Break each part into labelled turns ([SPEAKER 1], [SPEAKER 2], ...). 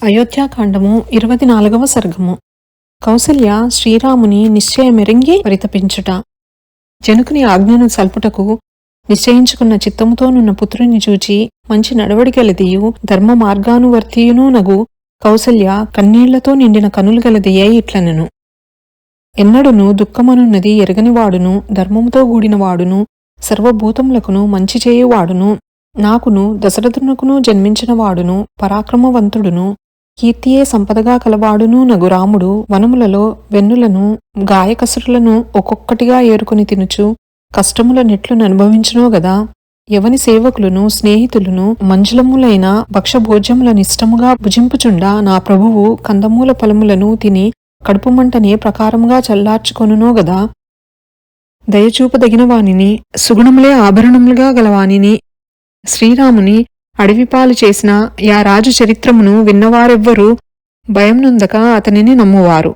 [SPEAKER 1] అయోధ్యాకాండము ఇరవై నాలుగవ సర్గము. కౌసల్య శ్రీరాముని నిశ్చయమెరింగి పరితపించుట. జనకుని ఆజ్ఞను సల్పుటకు నిశ్చయించుకున్న చిత్తముతోనున్న పుత్రుని చూచి మంచి నడవడిగలదియు ధర్మ మార్గానువర్తియునూ నగు కౌసల్య కన్నీళ్ళతో నిండిన కనులు గలదియే ఇట్లనెను. ఎన్నడును దుఃఖమనున్నది ఎరగనివాడును ధర్మముతో గూడినవాడును సర్వభూతములకును మంచి చేయువాడును నాకును దశరథునకును జన్మించిన వాడును పరాక్రమవంతుడును కీర్తియే సంపదగా కలవాడును నగురాముడు. వనములలో వెన్నులను గాయకసురులను ఒక్కొక్కటిగా ఏరుకుని తినుచు కష్టముల నెట్లను అనుభవించునో గదా. ఎవని సేవకులను స్నేహితులను మంజులములైన భక్షభోజ్యములనిష్టముగా భుజింపుచుండా నా ప్రభువు కందమూల ఫలములను తిని కడుపుమంటనే ప్రకారముగా చల్లార్చుకొనునో గదా. దయచూపదగిన వానిని సుగుణములే ఆభరణములుగా గలవానిని శ్రీరాముని అడవిపాలు చేసిన యా రాజు చరిత్రమును విన్నవారెవ్వరూ భయం నొందక అతనిని నమ్మువారు.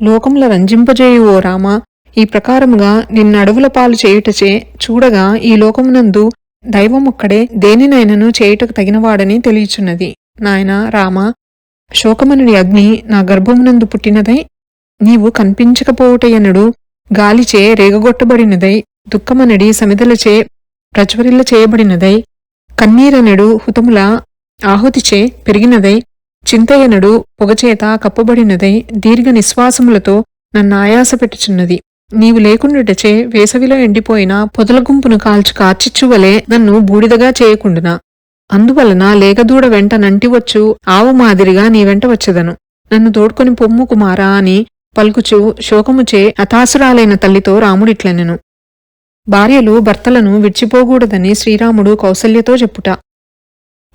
[SPEAKER 1] లోకముల రంజింపజేయు ఓ రామ ఈ ప్రకారముగా నిన్నడవుల పాలు చేయుటచే చూడగా ఈ లోకమునందు దైవమొక్కడే దేనినైనను చేయుటకు తగినవాడని తెలియచున్నది. నాయన రామ శోకమనుడి అగ్ని నా గర్భమునందు పుట్టినదై నీవు కనిపించకపోవుటయనుడు గాలిచే రేగగొట్టబడినదై దుఃఖమనడి సమిదలచే ప్రజ్వరిల్ల చేయబడినదై కన్నీరనడు హుతముల ఆహుతిచే పెరిగినదై చింతయనడు పొగచేత కప్పబడినదై దీర్ఘ నిశ్వాసములతో నన్ను ఆయాస పెట్టుచున్నది. నీవు లేకుండుటచే వేసవిలో ఎండిపోయిన పొదల గుంపును కాల్చు కార్చిచ్చువలే నన్ను బూడిదగా చేయకుండునా. అందువలన లేగదూడ వెంట నంటివచ్చు ఆవు మాదిరిగా నీ వెంట వచ్చెదను. నన్ను తోడ్కొని పొమ్ము కుమారా అని పలుకుచు శోకముచే అతాసురాలైన తల్లితో రాముడిట్లనెను. భార్యలు భర్తలను విడిచిపోకూడదని శ్రీరాముడు కౌసల్యతో చెప్పుట.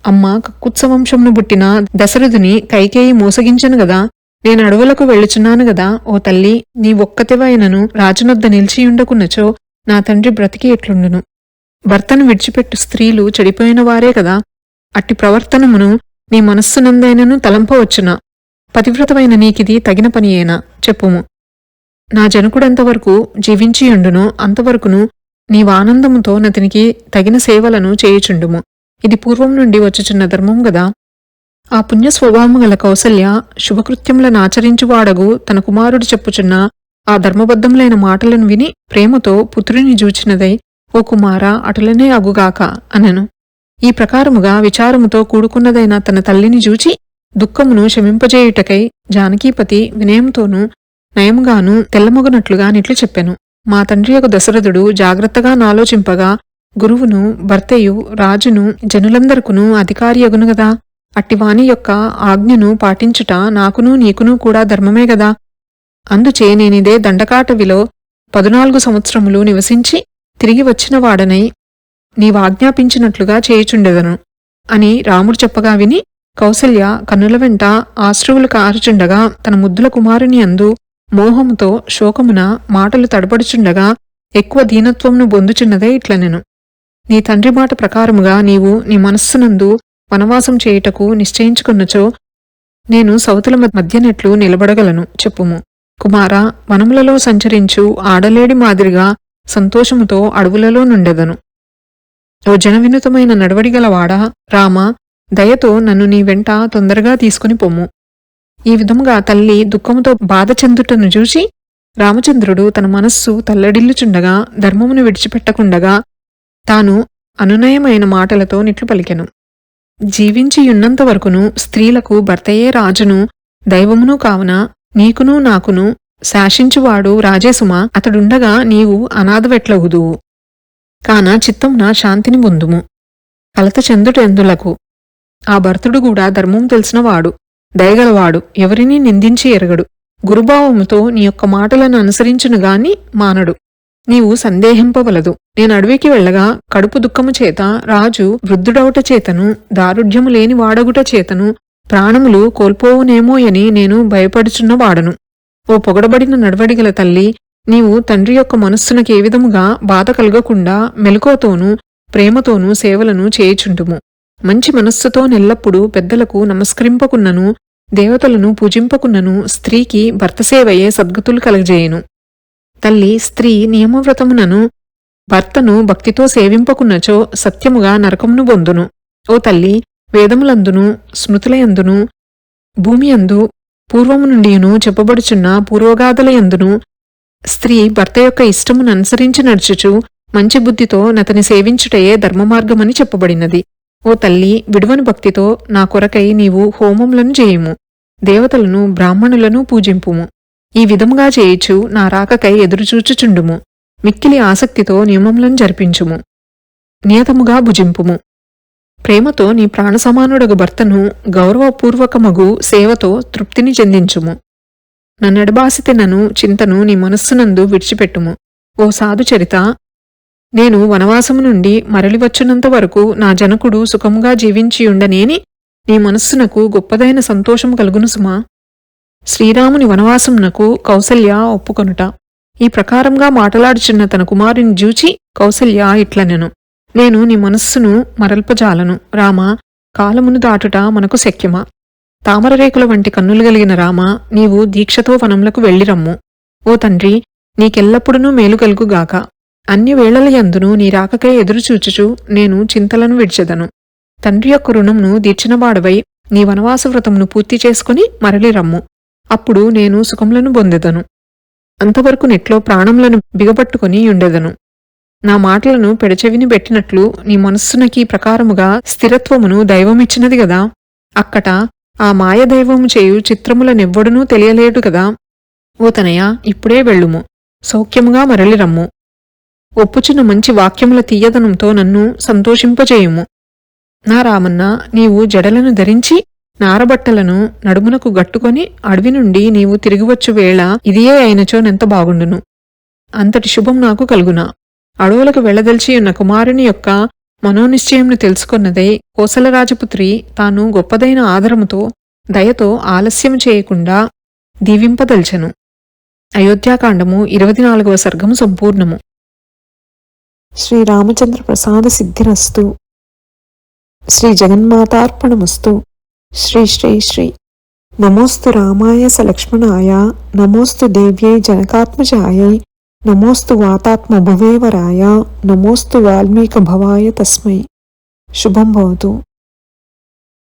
[SPEAKER 1] అమ్మ కక్కుత్సవంశంను బుట్టిన దశరథుని కైకేయి మోసగించను గదా? నేను అడవులకు వెళ్ళుచున్నాను గదా? ఓ తల్లి నీ ఒక్కతివైనను రాజునొద్ద నిలిచియుండకున్నచో నా తండ్రి బ్రతికి ఎట్లుండును? భర్తను విడిచిపెట్టు స్త్రీలు చెడిపోయిన వారే కదా అట్టి ప్రవర్తనమును నీ మనస్సునందైనను తలంపవచ్చునా? పతివ్రతమైన నీకిది తగిన పనియేనా? చెప్పుము. నా జనకుడెంతవరకు జీవించియుండును అంతవరకును నీవానందముతో నతనికి తగిన సేవలను చేయుచుండుము. ఇది పూర్వం నుండి వచ్చుచున్న ధర్మం గదా. ఆ పుణ్య స్వభావము గల కౌసల్య శుభకృత్యములను ఆచరించువాడగు తన కుమారుడు చెప్పుచున్న ఆ ధర్మబద్ధములైన మాటలను విని ప్రేమతో పుత్రుని జూచినదై ఓ కుమారా అటులనే అగుగాక అనెను. ఈ ప్రకారముగా విచారముతో కూడుకున్నదైన తన తల్లిని జూచి దుఃఖమును శమింపజేయుటకై జానకీపతి వినయంతోనూ నయముగాను తెల్లమొగనట్లుగా నిట్లు చెప్పెను. మా తండ్రి యొక్క దశరథుడు జాగ్రత్తగా నాలోచింపగా గురువును భర్తయు రాజును జనులందరకును అధికారియగును గదా. అట్టివాణి యొక్క ఆజ్ఞను పాటించుట నాకును నీకును కూడా ధర్మమే గదా. అందుచే నేనిదే దండకాటవిలో పదునాలుగు సంవత్సరములు నివసించి తిరిగి వచ్చిన వాడనై నీవాజ్ఞాపించినట్లుగా చేయుచుండెదను అని రాముడు చెప్పగా విని కౌసల్య కన్నుల వెంట ఆశ్రువులు కారుచుండగా తన ముద్దుల కుమారుని అందు మోహముతో శోకమున మాటలు తడబడుచుండగా ఎక్కువ దీనత్వంను బొందుచున్నదే ఇట్లనెను. నీ తండ్రి మాట ప్రకారముగా నీవు నీ మనస్సునందు వనవాసం చేయుటకు నిశ్చయించుకున్నచో నేను సౌతుల మధ్యనెట్లు నిలబడగలను చెప్పుము. కుమారా వనములలో సంచరించు ఆడలేడి మాదిరిగా సంతోషముతో అడవులలో నుండెదను. ఓ జనవినుతమైన నడవడిగలవాడా రామా దయతో నన్ను నీ వెంట తొందరగా తీసుకుని పొమ్ము. ఈ విధముగా తల్లి దుఃఖముతో బాధ చెందుటను చూసి రామచంద్రుడు తన మనస్సు తల్లడిల్లుచుండగా ధర్మమును విడిచిపెట్టకుండగా తాను అనునయమైన మాటలతో నిట్లు పలికెను. జీవించియున్నంత వరకును స్త్రీలకు భర్తయే రాజును దైవమును కావున నీకును నాకును శాసించువాడు రాజేసుమ అతడుండగా నీవు అనాథవెట్లవుదువు కాన చిత్తంన శాంతిని పొందుము. కలత చెందుటెందులకు? ఆ భర్తుడు కూడా ధర్మం తెలిసినవాడు దయగలవాడు ఎవరినీ నిందించి ఎరగడు. గురుభావముతో నీ యొక్క మాటలను అనుసరించును గాని మానడు. నీవు సందేహింపవలదు. నేను అడవికి వెళ్ళగా కడుపు దుఃఖము చేత రాజు వృద్ధుడవుట చేతను దారుఢ్యము లేని వాడగుట చేతను ప్రాణములు కోల్పోవునేమోయని నేను భయపడుచున్న వాడను. ఓ పొగడబడిన నడవడిగల తల్లి నీవు తండ్రి యొక్క మనస్సునకే విధముగా బాధ కలగకుండా మెలకువతోనూ ప్రేమతోనూ సేవలను చేయుచుంటుము మంచి మనస్సుతో నెల్లప్పుడు పెద్దలకు నమస్కరింపకున్నను దేవతలను పూజింపకున్నను స్త్రీకి భర్తసేవయే సద్గతులు కలగజేయును. తల్లి స్త్రీ నియమవ్రతమునను భర్తను భక్తితో సేవింపకున్నచో సత్యముగా నరకమును బొందును. ఓ తల్లి వేదములందును స్మృతులయందును భూమి అందు పూర్వము నుండియును చెప్పబడుచున్న పూర్వగాథలయందును స్త్రీ భర్త యొక్క ఇష్టమును అనుసరించి నడుచుచు మంచి బుద్ధితో నతని సేవించుటయే ధర్మమార్గమని చెప్పబడినది. ఓ తల్లి విడువని భక్తితో నా కొరకై నీవు హోమములను చేయుము దేవతలను బ్రాహ్మణులను పూజింపుము. ఈ విధముగా చేయుచు నా రాకకై ఎదురుచూచుచుండుము. మిక్కిలి ఆసక్తితో నియమములను జరిపించుము. నియతముగా భుజింపుము. ప్రేమతో నీ ప్రాణసమానుడగు భర్తను గౌరవపూర్వకమగు సేవతో తృప్తిని చెందించుము. నన్నెడబాసితెనను చింతను నీ మనస్సునందు విడిచిపెట్టుము. ఓ సాధుచరిత నేను వనవాసము నుండి మరలివచ్చునంత వరకు నా జనకుడు సుఖముగా జీవించియుండనేని నీ మనస్సునకు గొప్పదైన సంతోషం కలుగును సుమా. శ్రీరాముని వనవాసంనకు కౌసల్య ఒప్పుకొనుట. ఈ ప్రకారంగా మాటలాడుచున్న తన కుమారుని జూచి కౌసల్య ఇట్లనెను. నేను నీ మనస్సును మరల్పజాలను. రామ కాలమును దాటుట మనకు శక్యమా? తామరరేకుల వంటి కన్నులు కలిగిన రామ నీవు దీక్షతో వనములకు వెళ్ళిరమ్ము. ఓ తండ్రి నీకెల్లప్పుడూ మేలు కలుగుగాక అన్ని వేళలయందును నీ రాకకే ఎదురుచూచుచు నేను చింతలను విడ్చెదను. తండ్రి యొక్క రుణంను తీర్చినవాడవై నీ వనవాస వ్రతమును పూర్తి చేసుకుని మరలిరమ్ము అప్పుడు నేను సుఖములను పొందెదను. అంతవరకు నెట్లో ప్రాణములను బిగపట్టుకుని ఉండెదను. నా మాటలను పెడచెవిని పెట్టినట్లు నీ మనస్సునకి ప్రకారముగా స్థిరత్వమును దైవమిచ్చినది గదా. అక్కట ఆ మాయదైవము చేయు చిత్రములనెవ్వడునూ తెలియలేడు కదా ఓ తనయ ఇప్పుడే వెళ్ళుము. సౌఖ్యముగా మరలిరమ్ము ఒప్పుచున్న మంచి వాక్యముల తీయదనంతో నన్ను సంతోషింపజేయుము. నా రామన్న నీవు జడలను ధరించి నారబట్టలను నడుమునకు గట్టుకొని అడవి నుండి నీవు తిరిగివచ్చు వేళ ఇదియే అయినచో నెంత బాగుండును. అంతటి శుభం నాకు కలుగునా. అడవులకు వెళ్ళదలిచి ఉన్న కుమారుని యొక్క మనోనిశ్చయంను తెలుసుకున్నదై కోసలరాజపుత్రి తాను గొప్పదైన ఆదరముతో దయతో ఆలస్యం చేయకుండా దీవింపదల్చెను. అయోధ్యాకాండము ఇరవై నాలుగవ సర్గము సంపూర్ణము.
[SPEAKER 2] శ్రీరామచంద్ర ప్రసాద సిద్ధిరస్తు. శ్రీ జగన్మాతార్పణమస్తు శ్రీ శ్రీ శ్రీ నమోస్తు రామాయ సలక్ష్మణాయ నమోస్తు దేవ్యై జనకాత్మజాయై నమోస్తు వాతాత్మ భువేవరాయ నమోస్తు వాల్మీక భవాయ తస్మై శుభం భవతు